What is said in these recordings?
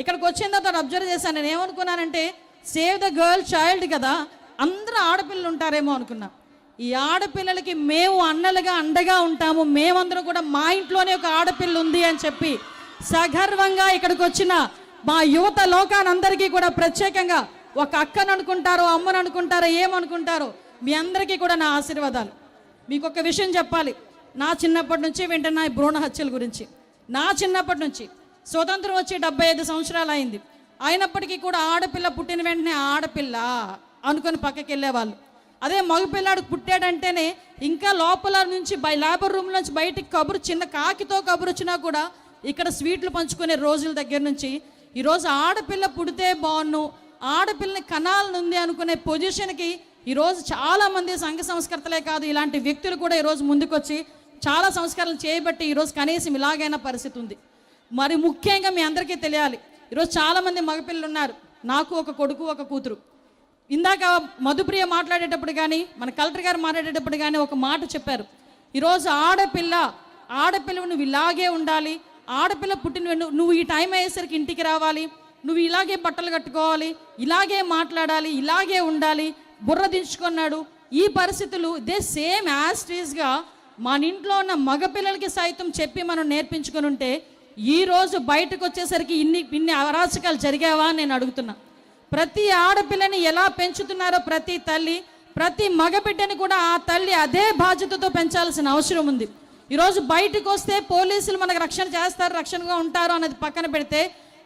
ఇక్కడికి వచ్చిన తర్వాత అబ్జర్వ్ చేశాను. నేను ఏమనుకున్నానంటే సేవ్ ద గర్ల్ చైల్డ్ కదా అందరూ ఆడపిల్లలు ఉంటారేమో అనుకున్నా. ఈ ఆడపిల్లలకి మేము అన్నలుగా అండగా ఉంటాము. మేమందరం కూడా మా ఇంట్లోనే ఒక ఆడపిల్ల ఉంది అని చెప్పి సగర్వంగా ఇక్కడికి వచ్చిన మా యువత లోకానందరికీ కూడా ప్రత్యేకంగా ఒక అక్కను అనుకుంటారో అమ్మను అనుకుంటారో ఏమనుకుంటారో మీ అందరికీ కూడా నా ఆశీర్వాదాలు. మీకు ఒక విషయం చెప్పాలి. నా చిన్నప్పటి నుంచి వింటున్నా భ్రూణ హత్యల గురించి. నా చిన్నప్పటి నుంచి స్వతంత్రం వచ్చి డెబ్బై ఐదు సంవత్సరాలు అయింది. అయినప్పటికీ కూడా ఆడపిల్ల పుట్టిన వెంటనే ఆడపిల్ల అనుకొని పక్కకి వెళ్ళేవాళ్ళు. అదే మగపిల్లాడు పుట్టాడంటేనే ఇంకా లోపల నుంచి బై లేబర్ రూమ్ నుంచి బయటికి కబురు చిన్న కాకితో కబురు వచ్చినా కూడా ఇక్కడ స్వీట్లు పంచుకునే రోజుల దగ్గర నుంచి ఈరోజు ఆడపిల్ల పుడితే బాగున్ను ఆడపిల్లని కనాలనుంది అనుకునే పొజిషన్కి ఈరోజు చాలామంది సంఘ సంస్కర్తలే కాదు ఇలాంటి వ్యక్తులు కూడా ఈరోజు ముందుకొచ్చి చాలా సంస్కరణలు చేయబట్టి ఈరోజు కనీసం ఇలాగైన పరిస్థితి ఉంది. మరి ముఖ్యంగా మీ అందరికీ తెలియాలి. ఈరోజు చాలామంది మగపిల్లలు ఉన్నారు. నాకు ఒక కొడుకు ఒక కూతురు. ఇందాక మధుప్రియ మాట్లాడేటప్పుడు కానీ మన కలెక్టర్ గారు మాట్లాడేటప్పుడు కానీ ఒక మాట చెప్పారు. ఈరోజు ఆడపిల్ల ఆడపిల్ల నువ్వు ఇలాగే ఉండాలి. ఆడపిల్ల పుట్టిన వెను- నువ్వు ఈ టైం అయ్యేసరికి ఇంటికి రావాలి. నువ్వు ఇలాగే బట్టలు కట్టుకోవాలి. ఇలాగే మాట్లాడాలి. ఇలాగే ఉండాలి. బుర్ర దించుకున్నాడు. ఈ పరిస్థితులు ఇదే సేమ్ యాస్టీస్గా మన ఇంట్లో ఉన్న మగపిల్లలకి సైతం చెప్పి మనం నేర్పించుకొని ఉంటే ఈరోజు బయటకు వచ్చేసరికి ఇన్ని ఇన్ని అరాచకాలు జరిగావా అని నేను అడుగుతున్నా. ప్రతి ఆడపిల్లని ఎలా పెంచుతున్నారో ప్రతి తల్లి ప్రతి మగబిడ్డని కూడా ఆ తల్లి అదే బాధ్యతతో పెంచాల్సిన అవసరం ఉంది. ఈరోజు బయటకు వస్తే పోలీసులు మనకు రక్షణ చేస్తారు రక్షణగా ఉంటారు అనేది పక్కన పెడితే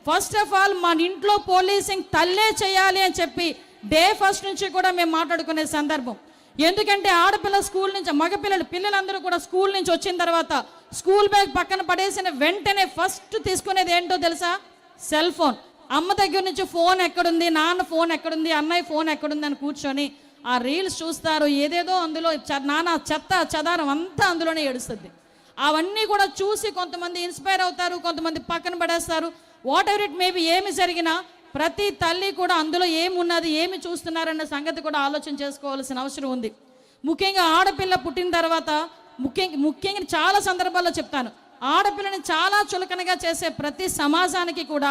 ఫస్ట్ ఆఫ్ ఆల్ మన ఇంట్లో పోలీసింగ్ తల్లే చేయాలి అని చెప్పి డే ఫస్ట్ నుంచి కూడా మేము మాట్లాడుకునే సందర్భం. ఎందుకంటే ఆడపిల్ల స్కూల్ నుంచి మగపిల్లలు పిల్లలందరూ కూడా స్కూల్ నుంచి వచ్చిన తర్వాత స్కూల్ బ్యాగ్ పక్కన పడేసిన వెంటనే ఫస్ట్ తీసుకునేది ఏంటో తెలుసా? Cell phone. అమ్మ దగ్గర నుంచి ఫోన్ ఎక్కడుంది నాన్న ఫోన్ ఎక్కడుంది అన్నయ్య ఫోన్ ఎక్కడుంది అని కూర్చొని ఆ రీల్స్ చూస్తారు ఏదేదో అందులో చ- నానా చెత్త చదారం అంతా అందులోనే ఏడుస్తుంది. అవన్నీ కూడా చూసి కొంతమంది ఇన్స్పైర్ అవుతారు కొంతమంది పక్కన పడేస్తారు. వాట్ ఎవర్ ఇట్ మేబీ ఏమి జరిగినా ప్రతి తల్లి కూడా అందులో ఏమున్నది ఏమి చూస్తున్నారన్న సంగతి కూడా ఆలోచన చేసుకోవాల్సిన అవసరం ఉంది. ముఖ్యంగా ఆడపిల్ల పుట్టిన తర్వాత ముఖ్యంగా ముఖ్యంగా చాలా సందర్భాల్లో చెప్తాను. ఆడపిల్లని చాలా చులకనగా చేసే ప్రతి సమాజానికి కూడా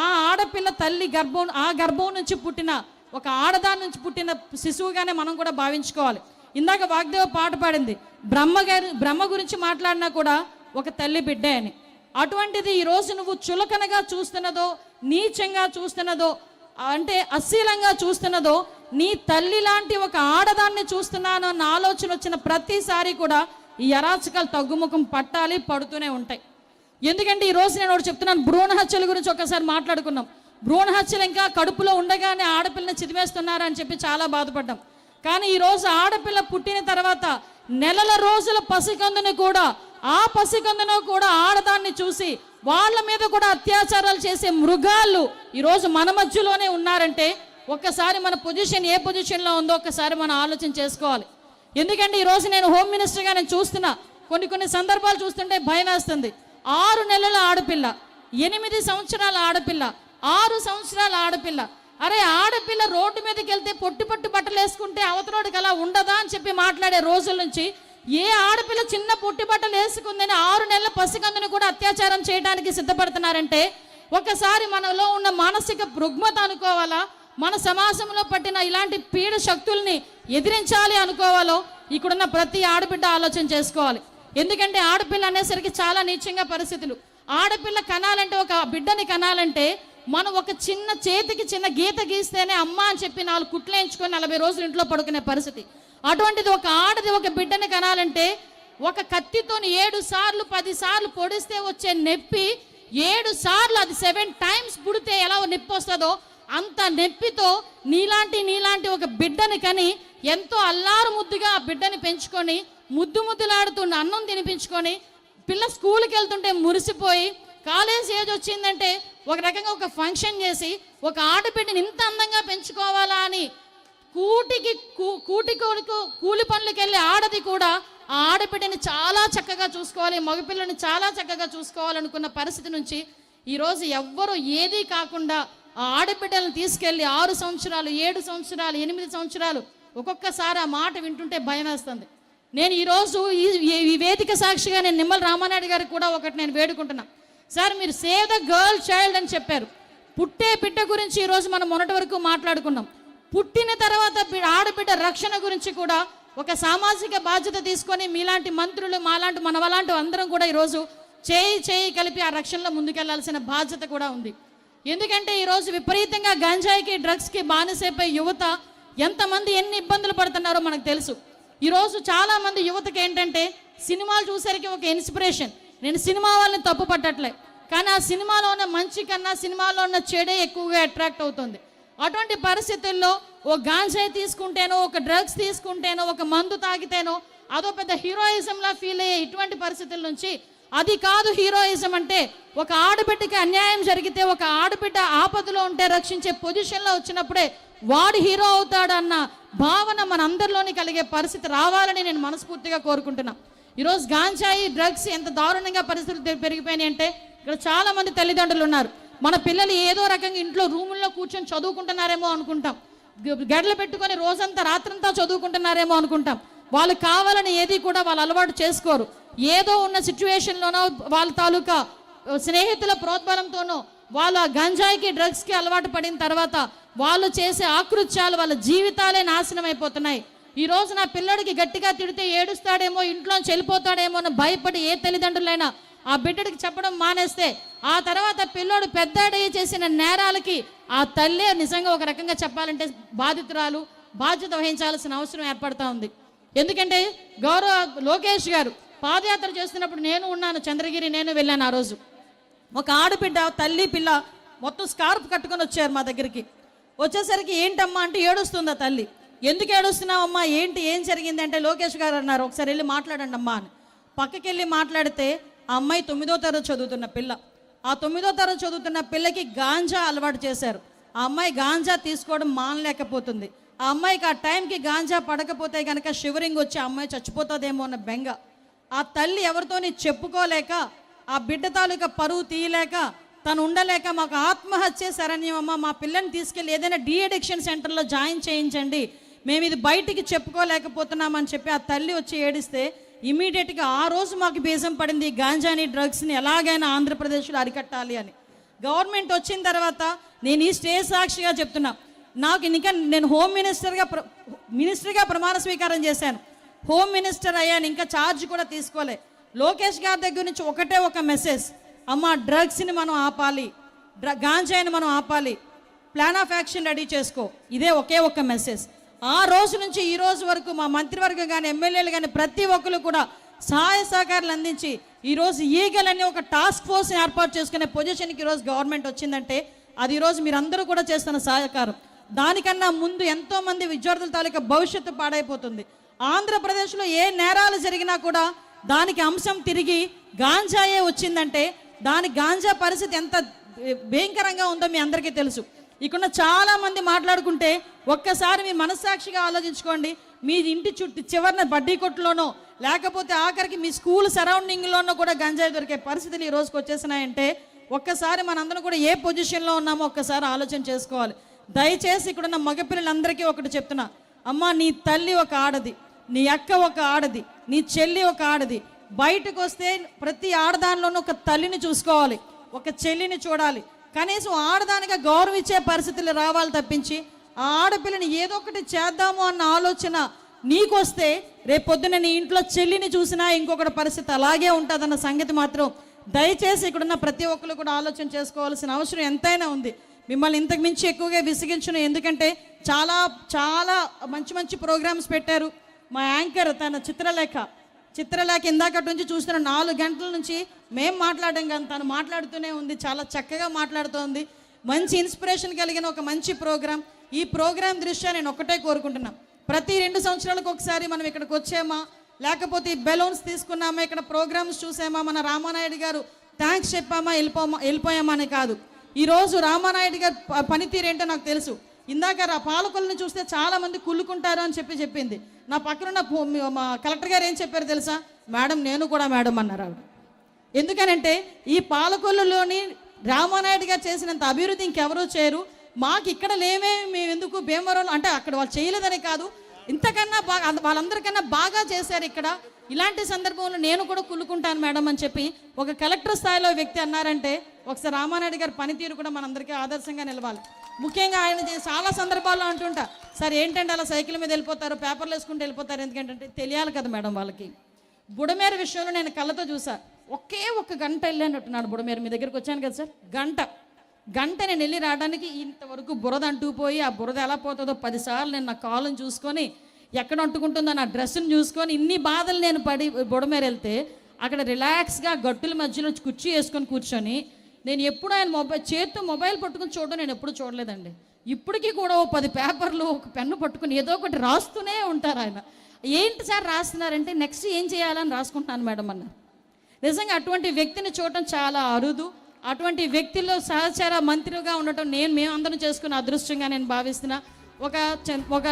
ఆ ఆడపిల్ల తల్లి గర్భం ఆ గర్భం నుంచి పుట్టిన ఒక ఆడదాని నుంచి పుట్టిన శిశువుగానే మనం కూడా భావించుకోవాలి. ఇందాక వాగ్దేవ పాట పాడింది బ్రహ్మ గారి బ్రహ్మ గురించి మాట్లాడినా కూడా ఒక తల్లి బిడ్డే అని. అటువంటిది ఈరోజు నువ్వు చులకనగా చూస్తున్నదో నీచంగా చూస్తున్నదో అంటే అశీలంగా చూస్తున్నదో నీ తల్లి లాంటి ఒక ఆడదాన్ని చూస్తున్నాను అన్న ఆలోచన వచ్చిన ప్రతిసారి కూడా ఈ అరాచకాలు తగ్గుముఖం పట్టాలి పడుతూనే ఉంటాయి. ఎందుకంటే ఈరోజు నేను ఒకటి చెప్తున్నాను భ్రూణ హత్యల గురించి ఒకసారి మాట్లాడుకున్నాం భ్రూణ హత్యలు ఇంకా కడుపులో ఉండగానే ఆడపిల్లని చిదిమేస్తున్నారని చెప్పి చాలా బాధపడ్డాం. కానీ ఈరోజు ఆడపిల్ల పుట్టిన తర్వాత నెలల రోజుల పసికందుని కూడా ఆ పసికందును కూడా ఆడదాన్ని చూసి వాళ్ళ మీద కూడా అత్యాచారాలు చేసే మృగాలు ఈరోజు మన మధ్యలోనే ఉన్నారంటే ఒక్కసారి మన పొజిషన్ ఏ పొజిషన్లో ఉందో ఒక్కసారి మనం ఆలోచన చేసుకోవాలి. ఎందుకంటే ఈరోజు నేను హోమ్ మినిస్టర్గా నేను చూస్తున్నా. కొన్ని కొన్ని సందర్భాలు చూస్తుంటే భయం వేస్తుంది ఆరు నెలల ఆడపిల్ల ఎనిమిది సంవత్సరాల ఆడపిల్ల ఆరు సంవత్సరాల ఆడపిల్ల. అరే ఆడపిల్ల రోడ్డు మీదకి వెళ్తే పొట్టి పట్టు బట్టలు వేసుకుంటే అవతలోడికి అలా ఉండదా అని చెప్పి మాట్లాడే రోజుల నుంచి ఏ ఆడపిల్ల చిన్న పొట్టి బట్టలు వేసుకుందని ఆరు నెలల పసికందును కూడా అత్యాచారం చేయడానికి సిద్ధపడుతున్నారంటే ఒకసారి మనలో ఉన్న మానసిక రుగ్మత అనుకోవాలా? మన సమాజంలో పట్టిన ఇలాంటి పీడ శక్తుల్ని ఎదిరించాలి అనుకోవాలో ఇక్కడున్న ప్రతి ఆడబిడ్డ ఆలోచన చేసుకోవాలి. ఎందుకంటే ఆడపిల్ల అనేసరికి చాలా నీచంగా పరిస్థితులు. ఆడపిల్ల కనాలంటే ఒక బిడ్డని కనాలంటే మనం ఒక చిన్న చేతికి చిన్న గీత గీస్తేనే అమ్మ అని చెప్పి నాలుగు కుట్లు నలభై రోజులు ఇంట్లో పడుకునే పరిస్థితి. అటువంటిది ఒక ఆడది ఒక బిడ్డని కనాలంటే ఒక కత్తితో ఏడు సార్లు పది సార్లు పొడిస్తే వచ్చే నొప్పి ఏడు సార్లు అది సెవెన్ టైమ్స్ పుడితే ఎలా నొప్పి వస్తుందో అంత నొప్పితో నీలాంటి నీలాంటి ఒక బిడ్డని కని ఎంతో అల్లారు ముద్దుగా ఆ బిడ్డని పెంచుకొని ముద్దు ముద్దులాడుతున్న అన్నం తినిపించుకొని పిల్ల స్కూల్కి వెళ్తుంటే మురిసిపోయి కాలేజ్ ఏజ్ వచ్చిందంటే ఒక రకంగా ఒక ఫంక్షన్ చేసి ఒక ఆడబిడ్డని ఇంత అందంగా పెంచుకోవాలా అని కూటికి కూ- కూటి కొడుకు కూలి పనులకు వెళ్ళి ఆడది కూడా ఆ ఆడబిడ్డని చాలా చక్కగా చూసుకోవాలి మగపిల్లని చాలా చక్కగా చూసుకోవాలనుకున్న పరిస్థితి నుంచి ఈరోజు ఎవ్వరు ఏదీ కాకుండా ఆ ఆడబిడ్డలను తీసుకెళ్ళి ఆరు సంవత్సరాలు ఏడు సంవత్సరాలు ఎనిమిది సంవత్సరాలు ఒక్కొక్కసారి ఆ మాట వింటుంటే భయం వేస్తుంది. నేను ఈరోజు ఈ ఈ- వేదిక సాక్షిగా నేను నిమ్మల రామానాయుడు గారికి కూడా ఒకటి నేను వేడుకుంటున్నా. సార్ మీరు సేవ్ ద గర్ల్ చైల్డ్ అని చెప్పారు. పుట్టే బిడ్డ గురించి ఈరోజు మనం మొన్నటి వరకు మాట్లాడుకున్నాం. పుట్టిన తర్వాత ఆడబిడ్డ రక్షణ గురించి కూడా ఒక సామాజిక బాధ్యత తీసుకొని మీలాంటి మంత్రులు మాలాంటి మనవలాంటి అందరం కూడా ఈరోజు చేయి చేయి కలిపి ఆ రక్షణలో ముందుకెళ్ళాల్సిన బాధ్యత కూడా ఉంది. ఎందుకంటే ఈరోజు విపరీతంగా గంజాయికి డ్రగ్స్కి బానిసైపోయి యువత ఎంతమంది ఎన్ని ఇబ్బందులు పడుతున్నారో మనకు తెలుసు. ఈరోజు చాలామంది యువతకి ఏంటంటే సినిమాలు చూసరికి ఒక ఇన్స్పిరేషన్. నేను సినిమా వాళ్ళని తప్పు పట్టట్లే. కానీ ఆ సినిమాలో ఉన్న మంచి కన్నా సినిమాలో ఉన్న చెడే ఎక్కువగా అట్రాక్ట్ అవుతుంది. అటువంటి పరిస్థితుల్లో ఓ గాంజాయి తీసుకుంటేనో ఒక డ్రగ్స్ తీసుకుంటేనో ఒక మందు తాగితేనో అదో పెద్ద హీరోయిజంలా ఫీల్ అయ్యే ఇటువంటి పరిస్థితుల నుంచి అది కాదు హీరోయిజం అంటే ఒక ఆడబిడ్డకి అన్యాయం జరిగితే ఒక ఆడబిడ్డ ఆపదలో ఉంటే రక్షించే పొజిషన్లో వచ్చినప్పుడే వాడు హీరో అవుతాడన్న భావన మన అందరిలోని కలిగే పరిస్థితి రావాలని నేను మనస్ఫూర్తిగా కోరుకుంటున్నా. ఈరోజు గాంజాయి డ్రగ్స్ ఎంత దారుణంగా పరిస్థితులు పెరిగిపోయినాయి అంటే ఇక్కడ చాలా మంది తల్లిదండ్రులు ఉన్నారు. మన పిల్లలు ఏదో రకంగా ఇంట్లో రూముల్లో కూర్చొని చదువుకుంటున్నారేమో అనుకుంటాం. గ- గడ్డలు పెట్టుకొని రోజంతా రాత్రంతా చదువుకుంటున్నారేమో అనుకుంటాం. వాళ్ళు కావాలని ఏది కూడా వాళ్ళు అలవాటు చేసుకోరు. ఏదో ఉన్న సిచ్యువేషన్లోనో వాళ్ళ తాలూకా స్నేహితుల ప్రోద్బలంతోనో వాళ్ళు ఆ గంజాయికి డ్రగ్స్కి అలవాటు పడిన తర్వాత వాళ్ళు చేసే ఆకృత్యాలు వాళ్ళ జీవితాలే నాశనం అయిపోతున్నాయి. ఈ నా పిల్లడికి గట్టిగా తిడితే ఏడుస్తాడేమో ఇంట్లోంచి వెళ్ళిపోతాడేమో అని భయపడి ఏ తల్లిదండ్రులైనా ఆ బిడ్డడికి చెప్పడం మానేస్తే ఆ తర్వాత పిల్లోడు పెద్దాడయ్యి చేసిన నేరాలకి ఆ తల్లే నిజంగా ఒక రకంగా చెప్పాలంటే బాధితురాలు బాధ్యత వహించాల్సిన అవసరం ఏర్పడతా ఉంది. ఎందుకంటే గౌరవ లోకేష్ గారు పాదయాత్ర చేస్తున్నప్పుడు నేను ఉన్నాను చంద్రగిరి నేను వెళ్ళాను ఆ రోజు. ఒక ఆడబిడ్డ తల్లి పిల్ల మొత్తం స్కార్ఫ్ కట్టుకొని వచ్చారు మా దగ్గరికి. వచ్చేసరికి ఏంటమ్మా అంటే ఏడుస్తుందా తల్లి. ఎందుకు ఏడుస్తున్నావమ్మా? ఏంటి? ఏం జరిగింది? అంటే లోకేష్ గారు అన్నారు ఒకసారి వెళ్ళి మాట్లాడండి అమ్మా అని. పక్కకి వెళ్ళి మాట్లాడితే ఆ అమ్మాయి తొమ్మిదో తరగతి చదువుతున్న పిల్ల. ఆ తొమ్మిదో తరగతి చదువుతున్న పిల్లకి గాంజా అలవాటు చేశారు. ఆ అమ్మాయి గాంజా తీసుకోవడం మానలేకపోతుంది. ఆ అమ్మాయికి ఆ టైంకి గాంజా పడకపోతే కనుక షివరింగ్ వచ్చి ఆ అమ్మాయి చచ్చిపోతుందేమో అన్న బెంగ. ఆ తల్లి ఎవరితోని చెప్పుకోలేక ఆ బిడ్డ తాలూకా పరువు తీయలేక తను ఉండలేక మాకు ఆత్మహత్య శరణ్యమమ్మ మా పిల్లని తీసుకెళ్ళి ఏదైనా డీఎడిక్షన్ సెంటర్లో జాయిన్ చేయించండి. మేము ఇది బయటికి చెప్పుకోలేకపోతున్నామని చెప్పి ఆ తల్లి వచ్చి ఏడిస్తే ఇమీడియట్గా ఆ రోజు మాకు బీజం పడింది గాంజాని డ్రగ్స్ని ఎలాగైనా ఆంధ్రప్రదేశ్లో అరికట్టాలి అని. గవర్నమెంట్ వచ్చిన తర్వాత నేను ఈ స్టే సాక్షిగా చెప్తున్నా. నాకు ఇంకా నేను హోమ్ మినిస్టర్గా ప్ర మినిస్టర్గా ప్రమాణ స్వీకారం చేశాను. హోమ్ మినిస్టర్ అయ్యాను ఇంకా ఛార్జ్ కూడా తీసుకోలే. లోకేష్ గారి దగ్గర నుంచి ఒకటే ఒక మెసేజ్ అమ్మ డ్రగ్స్ని మనం ఆపాలి. డ్ర గాంజాయిని మనం ఆపాలి. ప్లాన్ ఆఫ్ యాక్షన్ రెడీ చేసుకో. ఇదే ఒకే ఒక మెసేజ్ ఆ రోజు నుంచి ఈ రోజు వరకు మా మంత్రివర్గం కానీ ఎమ్మెల్యేలు కానీ ప్రతి ఒక్కరు కూడా సహాయ సహకారాలు అందించి ఈరోజు ఈగల్ అనే ఒక టాస్క్ ఫోర్స్ ఏర్పాటు చేసుకునే పొజిషన్కి ఈరోజు గవర్నమెంట్ వచ్చిందంటే అది ఈరోజు మీరందరూ కూడా చేస్తున్న సహకారం. దానికన్నా ముందు ఎంతో మంది విద్యార్థుల తాలూకా భవిష్యత్తు పాడైపోతుంది. ఆంధ్రప్రదేశ్లో ఏ నేరాలు జరిగినా కూడా దానికి అంశం తిరిగి గాంజాయే వచ్చిందంటే దాని గాంజా పరిస్థితి ఎంత భయంకరంగా ఉందో మీ అందరికీ తెలుసు. ఇక్కడ చాలా మంది మాట్లాడుకుంటే ఒక్కసారి మీ మనస్సాక్షిగా ఆలోచించుకోండి. మీ ఇంటి చుట్టూ చివరిన బడ్డీ కొట్టులోనో లేకపోతే ఆఖరికి మీ స్కూల్ సరౌండింగ్లోనో కూడా గంజాయి దొరికే పరిస్థితులు ఈ రోజుకి వచ్చేసినాయంటే ఒక్కసారి మనందరం కూడా ఏ పొజిషన్లో ఉన్నామో ఒక్కసారి ఆలోచన చేసుకోవాలి. దయచేసి ఇక్కడున్న మగపిల్లలందరికీ ఒకటి చెప్తున్నా. అమ్మ నీ తల్లి ఒక ఆడది. నీ అక్క ఒక ఆడది నీ చెల్లి ఒక ఆడది. బయటకు వస్తే ప్రతి ఆడదానిలోనూ ఒక తల్లిని చూసుకోవాలి ఒక చెల్లిని చూడాలి. కనీసం ఆడదానిగా గౌరవించే పరిస్థితులు రావాలి తప్పించి ఆ ఆడపిల్లని ఏదో ఒకటి చేద్దాము అన్న ఆలోచన నీకొస్తే రేపొద్దున నీ ఇంట్లో చెల్లిని చూసినా ఇంకొకటి పరిస్థితి అలాగే ఉంటుందన్న సంగతి మాత్రం దయచేసి ఇక్కడున్న ప్రతి ఒక్కరు కూడా ఆలోచన చేసుకోవాల్సిన అవసరం ఎంతైనా ఉంది. మిమ్మల్ని ఇంతకు మించి ఎక్కువగా విసిగించను ఎందుకంటే చాలా చాలా మంచి మంచి ప్రోగ్రామ్స్ పెట్టారు. మా యాంకర్ తన చిత్రలేఖ చిత్రలేఖ ఇందాకటి నుంచి చూస్తున్న నాలుగు గంటల నుంచి మేం మాట్లాడడం కానీ తను మాట్లాడుతూనే ఉంది చాలా చక్కగా మాట్లాడుతోంది. మంచి ఇన్స్పిరేషన్ కలిగిన ఒక మంచి ప్రోగ్రాం. ఈ ప్రోగ్రాం దృష్ట్యా నేను ఒకటే కోరుకుంటున్నా. ప్రతి రెండు సంవత్సరాలకు ఒకసారి మనం ఇక్కడికి వచ్చామా? లేకపోతే ఈ బెలూన్స్ తీసుకున్నామా? ఇక్కడ ప్రోగ్రామ్స్ చూసామా? మన రామానాయుడు గారు థ్యాంక్స్ చెప్పామా? వెళ్ళిపోమా వెళ్ళిపోయామా అని కాదు. ఈరోజు రామానాయుడు గారి ప- పనితీరు ఏంటో నాకు తెలుసు. ఇందాక రా పాలకులను చూస్తే చాలామంది కుళ్ళుకుంటారు అని చెప్పి చెప్పింది. నా పక్కనున్న పో- మా కలెక్టర్ గారు ఏం చెప్పారు తెలుసా? మేడం నేను కూడా మేడం అన్నారు ఆవిడ. ఎందుకనంటే ఈ పాలకొల్లులోని రామానాయుడు గారు చేసినంత అభివృద్ధి ఇంకెవరూ చేయరు. మాకు ఇక్కడ లేమే మేము ఎందుకు భీమవరంలో అంటే అక్కడ వాళ్ళు చేయలేదని కాదు. ఇంతకన్నా బాగా వాళ్ళందరికన్నా బాగా చేశారు ఇక్కడ. ఇలాంటి సందర్భంలో నేను కూడా కుల్లుకుంటాను మేడం అని చెప్పి ఒక కలెక్టర్ స్థాయిలో వ్యక్తి అన్నారంటే ఒకసారి రామానాయుడు గారి పనితీరు కూడా మనందరికీ ఆదర్శంగా నిలవాలి. ముఖ్యంగా ఆయన చాలా సందర్భాల్లో అంటుంటా సార్ ఏంటంటే అలా సైకిల్ మీద వెళ్ళిపోతారు పేపర్లు వేసుకుంటూ వెళ్ళిపోతారు? ఎందుకంటే తెలియాలి కదా మేడం వాళ్ళకి. బుడమేర విషయంలో నేను కళ్ళతో చూసా ఒకే ఒక్క గంట వెళ్ళానట్టున్నాడు బుడమేర. మీ దగ్గరికి వచ్చాను కదా సార్? గంట. గంట నేను వెళ్ళి రావడానికి ఇంతవరకు బురద అంటూపోయి ఆ బురద ఎలా పోతుందో పదిసార్లు నేను నా కాళ్ళని చూసుకొని ఎక్కడ అంటుకుంటుందో నా డ్రెస్సును చూసుకొని ఇన్ని బాధలు నేను పడి బుడమేర వెళ్తే అక్కడ రిలాక్స్గా గట్టుల మధ్యలో కుర్చీ వేసుకొని కూర్చొని నేను ఎప్పుడు ఆయన మొబైల్ చేతితో మొబైల్ పట్టుకుని చూడడం నేను ఎప్పుడు చూడలేదండి. ఇప్పటికీ కూడా ఓ పది పేపర్లు ఒక పెన్ను పట్టుకుని ఏదో ఒకటి రాస్తూనే ఉంటారు ఆయన. ఏంటి సార్ రాస్తున్నారంటే నెక్స్ట్ ఏం చేయాలని రాసుకుంటున్నాను మేడం అన్నారు. నిజంగా అటువంటి వ్యక్తిని చూడటం చాలా అరుదు. అటువంటి వ్యక్తిలో సహచర మంత్రిగా ఉండటం నేను మేమందరం చేసుకున్న అదృష్టంగా నేను భావిస్తున్నా. ఒక ఒక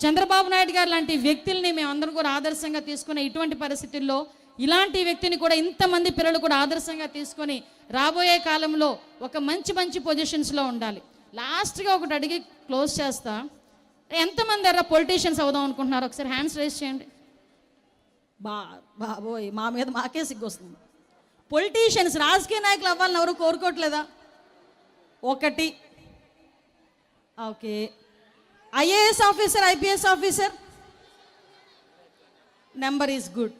చంద్రబాబు నాయుడు గారు లాంటి వ్యక్తుల్ని మేమందరం కూడా ఆదర్శంగా తీసుకున్న ఇటువంటి పరిస్థితుల్లో ఇలాంటి వ్యక్తిని కూడా ఇంతమంది పిల్లలు కూడా ఆదర్శంగా తీసుకొని రాబోయే కాలంలో ఒక మంచి మంచి పొజిషన్స్లో ఉండాలి. లాస్ట్గా ఒకటి అడిగి క్లోజ్ చేస్తా. ఎంతమంది ఎర్ర పొలిటీషియన్స్ అవుదాం అనుకుంటున్నారు? ఒకసారి హ్యాండ్స్ రేస్ చేయండి. బా బాబోయ్ మా మీద మాకే సిగ్గు వస్తుంది పొలిటీషియన్స్ రాజకీయ నాయకులు అవ్వాలని ఎవరు కోరుకోవట్లేదా? ఒకటి. Okay. IAS officer IPS officer? Number is good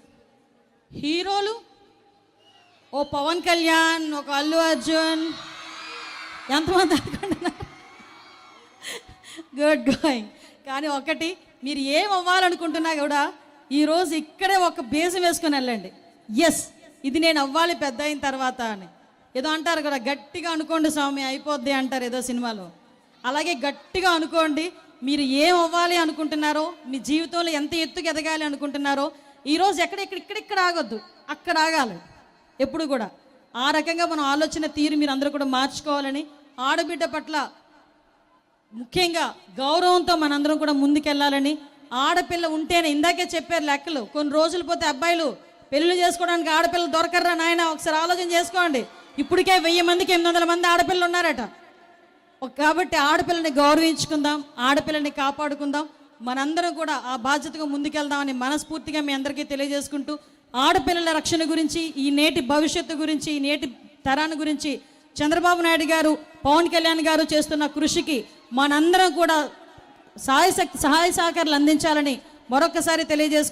హీరోలు? ఓ పవన్ కళ్యాణ్ ఒక అల్లు అర్జున్. ఎంతమంది అనుకుంటున్నారు? గుడ్ గోయింగ్ కానీ ఒకటి మీరు ఏం అవ్వాలనుకుంటున్నా కూడా ఈరోజు ఇక్కడే ఒక బేసం వేసుకొని వెళ్ళండి. ఎస్ ఇది నేను అవ్వాలి పెద్ద అయిన తర్వాత అని. ఏదో అంటారు కదా గట్టిగా అనుకోండి స్వామి అయిపోద్ది అంటారు ఏదో సినిమాలో. అలాగే గట్టిగా అనుకోండి మీరు ఏం అవ్వాలి అనుకుంటున్నారో మీ జీవితంలో ఎంత ఎత్తుకు ఎదగాలి అనుకుంటున్నారో ఈరోజు ఎక్కడ ఇక్కడ ఇక్కడిక్కడ ఆగొద్దు. అక్కడ ఆగాలి. ఎప్పుడు కూడా. ఆ రకంగా మనం ఆలోచన తీరు మీరు అందరూ కూడా మార్చుకోవాలని ఆడబిడ్డ పట్ల ముఖ్యంగా గౌరవంతో మనందరం కూడా ముందుకెళ్ళాలని ఆడపిల్ల ఉంటేనే ఇందాకే చెప్పారు లెక్కలు. కొన్ని రోజులు పోతే అబ్బాయిలు పెళ్ళిళ్ళు చేసుకోవడానికి ఆడపిల్లలు దొరకర్రా నాయన ఒకసారి ఆలోచన చేసుకోండి. ఇప్పటికే వెయ్యి మందికి ఎనిమిది వందల మంది ఆడపిల్లలు ఉన్నారట. ఒక- కాబట్టి ఆడపిల్లని గౌరవించుకుందాం ఆడపిల్లని కాపాడుకుందాం. మనందరం కూడా ఆ బాధ్యతగా ముందుకెళ్దామని మనస్ఫూర్తిగా మీ అందరికీ తెలియజేసుకుంటూ ఆడపిల్లల రక్షణ గురించి ఈ నేటి భవిష్యత్తు గురించి ఈ నేటి తరాన్ని గురించి చంద్రబాబు నాయుడు గారు పవన్ కళ్యాణ్ గారు చేస్తున్న కృషికి మనందరం కూడా సహాయ సహాయ సహకారాలు అందించాలని మరొకసారి తెలియజేసుకు